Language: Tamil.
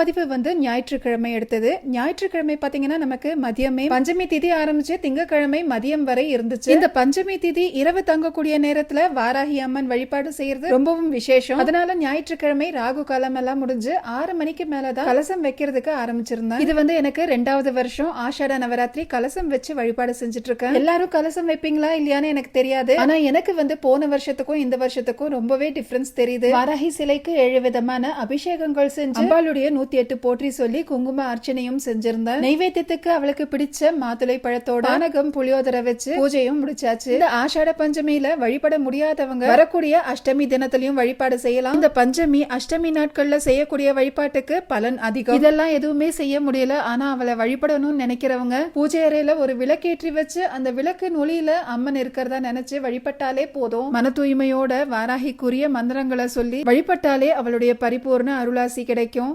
பதிவு வந்து ஞாயிற்றுக்கிழமை எடுத்தது. ஞாயிற்றுக்கிழமை பாத்தீங்கன்னா நமக்கு மதியமே பஞ்சமி திதி ஆரம்பிச்சு திங்கக்கிழமை மதியம் வரை இருந்துச்சு. இந்த பஞ்சமி திதி இரவு தங்கக்கூடிய நேரத்துல வாராகி அம்மன் வழிபாடு செய்யறது ரொம்பவும் விசேஷம். அதனால ஞாயிற்றுக்கிழமை ராகு காலம் எல்லாம் முடிஞ்சு ஆறு மணிக்கு மேலதான் கலசம் வைக்கிறதுக்கு ஆரம்பிச்சிருந்தேன். இது வந்து எனக்கு ரெண்டாவது வருஷம். ஆஷாட நவராத்திரி கலசம் வச்சு வழிபாடு செஞ்சுட்டு இருக்கேன் எல்லாரும் கலசம் வைப்பீங்களா இல்லையான்னு எனக்கு தெரியாது. ஆனா எனக்கு வந்து போன வருஷத்துக்கும் இந்த வருஷத்துக்கும் ரொம்பவே டிஃபரன்ஸ் தெரியுது. வாராகி சிலைக்கு ஏழு விதமான அபிஷேகங்கள் செஞ்சு அம்பாளுடைய நூத்தி எட்டு போற்றி சொல்லி குங்கும அர்ச்சனையும் செஞ்சிருந்தேன் நெய்வேத்தியத்துக்கு அவளுக்கு பிடிச்ச மாதுளை பழத்தோட பானகம் புளியோதரை வச்சு பூஜையும் முடிச்சாச்சு. இந்த ஆஷாட பஞ்சமியில வழிபட முடியாதவங்க வரக்கூடிய அஷ்டமி தினத்திலையும் வழிபாடு செய்யலாம். இந்த பஞ்சமி அஷ்டமி நாட்கள்ல செய்யக்கூடிய வழிபாட்டுக்கு பலன் அதிகம். இதெல்லாம் எதுவுமே செய்ய முடியல. ஆனா அவளை வழிபடணும்னு நினைக்கிறவங்க பூஜை அறையில ஒரு விளக்கேற்றி வச்சு அந்த விளக்கு நொலியில அம்மன் இருக்கிறதா நினைச்சு வழிபட்டாலே போதும். மன தூய்மையோட வாராகிக்குரிய மந்திரங்களை சொல்லி வழிபட்டாலே அவளுடைய பரிபூர்ண அருளாசி கிடைக்கும்.